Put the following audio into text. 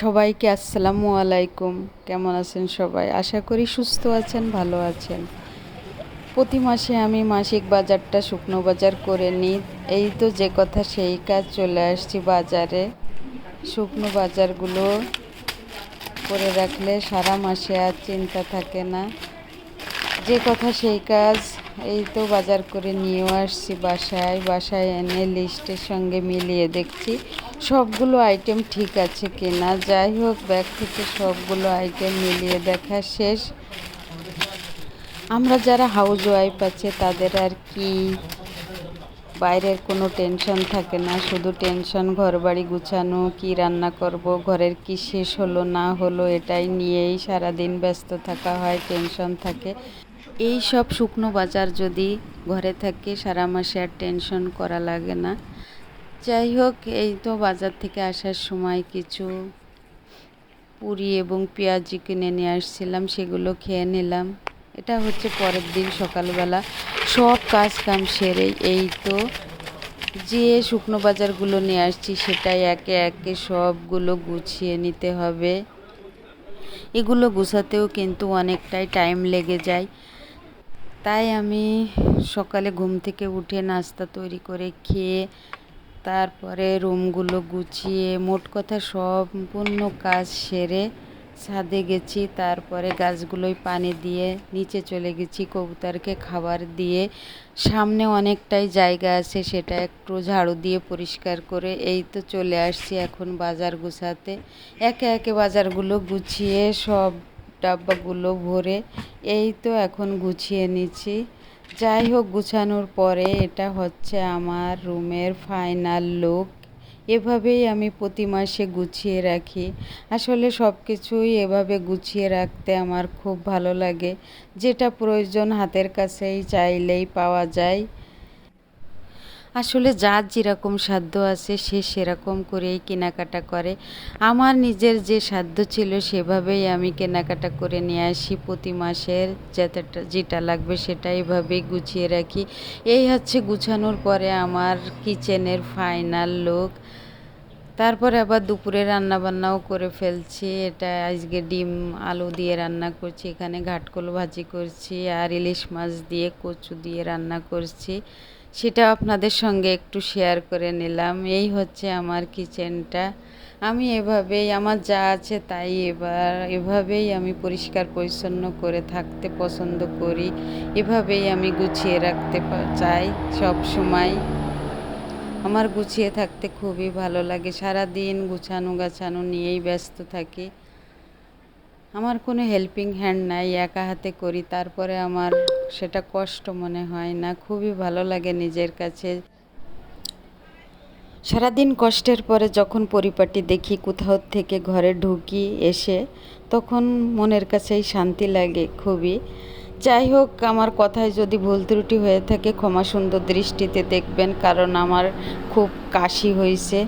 সবাইকে আসসালামু আলাইকুম। কেমন আছেন সবাই? আশা করি সুস্থ আছেন, ভালো আছেন। প্রতি মাসে আমি মাসিক বাজারটা শুকনো বাজার করে নিই। এই তো যে কথা, সেই কাজ চলে আসছি বাজারে। শুকনো বাজারগুলো করে রাখলে সারা মাসে আর চিন্তা থাকে না। যে কথা, সেই কাজ এই তো বাজার করে নিয়েও আসছি বাসায়। বাসায় এনে লিস্টের সঙ্গে মিলিয়ে দেখছি সবগুলো আইটেম ঠিক আছে কিনা। যাই হোক ব্যাগ থেকে সবগুলো আইটেম মিলিয়ে দেখা শেষ। আমরা যারা হাউস ওয়াইফ আছে, তাদের আর কি বাইরের কোনো টেনশন থাকে না। শুধু টেনশন ঘর বাড়ি গুছানো, কি রান্না করব, ঘরের কি শেষ হলো না হলো, এটাই নিয়েই সারাদিন ব্যস্ত থাকা হয় টেনশন থাকে। এই সব শুকনো বাজার যদি ঘরে থাকে, সারা মাসে আর টেনশন করা লাগে না। যাই হোক, এই তো বাজার থেকে আসার সময় কিছু পুরি এবং পেঁয়াজি কিনে নিয়ে আসছিলাম, সেগুলো খেয়ে নিলাম। এটা হচ্ছে পরের দিন সকালবেলা। সব কাজ কাম সেরে এই তো যে শুকনো বাজারগুলো নিয়ে আসছি, সেটাই একে একে সবগুলো গুছিয়ে নিতে হবে। এগুলো গুছাতেও কিন্তু অনেকটাই টাইম লেগে যায়। তাই আমি সকালে ঘুম থেকে উঠে নাস্তা তৈরি করে খেয়ে তারপরে রুমগুলো গুছিয়ে মোট কথা সম্পূর্ণ কাজ সেরে ছাদে গেছি। তারপরে গাছগুলোয় পানি দিয়ে নিচে চলে গেছি কবুতরকে খাবার দিয়ে। সামনে অনেকটাই জায়গা আছে, সেটা একটু ঝাড়ু দিয়ে পরিষ্কার করে এই তো চলে আসছি এখন বাজার গুছাতে। একে একে বাজারগুলো গুছিয়ে সব ডাব্বাগুলো ভরে এই তো এখন গুছিয়ে নিচ্ছি। যাই হোক, গুছানোর পরে এটা হচ্ছে আমার রুমের ফাইনাল লুক। এভাবেই আমি প্রতি মাসে গুছিয়ে রাখি। আসলে সব কিছুই এভাবে গুছিয়ে রাখতে আমার খুব ভালো লাগে। যেটা প্রয়োজন হাতের কাছেই চাইলেই পাওয়া যায়। আসলে যার যেরকম সাধ্য আছে সে সেরকম করেই কেনাকাটা করে। আমার নিজের যে সাধ্য ছিল সেভাবেই আমি কেনাকাটা করে নিয়ে আসি প্রতি মাসের যেটা যেটা লাগবে সেটা এভাবেই গুছিয়ে রাখি। এই হচ্ছে গুছানোর পরে আমার কিচেনের ফাইনাল লুক। তারপরে আবার দুপুরে রান্না বান্নাও করে ফেলছি। এটা আজকে ডিম আলু দিয়ে রান্না করছি, এখানে ঘাটকল ভাজি করছি আর ইলিশ মাছ দিয়ে কচু দিয়ে রান্না করছি। সেটা আপনাদের সঙ্গে একটু শেয়ার করে নিলাম। এই হচ্ছে আমার কিচেনটা আমি এভাবেই, আমার যা আছে তাই এবার, এভাবেই আমি পরিষ্কার পরিচ্ছন্ন করে থাকতে পছন্দ করি। এভাবেই আমি গুছিয়ে রাখতে চাই সব সময়। আমার গুছিয়ে থাকতে খুবই ভালো লাগে। সারা দিন গুছানো গাছানো নিয়েই ব্যস্ত থাকি। আমার কোনো হেল্পিং হ্যান্ড নাই, একা হাতে করি, তারপরে আমার সেটা কষ্ট মনে হয় না, খুবই ভালো লাগে নিজের কাছে। সারাদিন কষ্টের পরে যখন পরিপাটি দেখি, কোথাও থেকে ঘরে ঢুকি, এসে তখন মনের কাছেই শান্তি লাগে খুবই। যাই হোক, আমার কথায় যদি ভুল ত্রুটি হয়ে থাকে, ক্ষমা সুন্দর দৃষ্টিতে দেখবেন, কারণ আমার খুব কাশি হয়েছে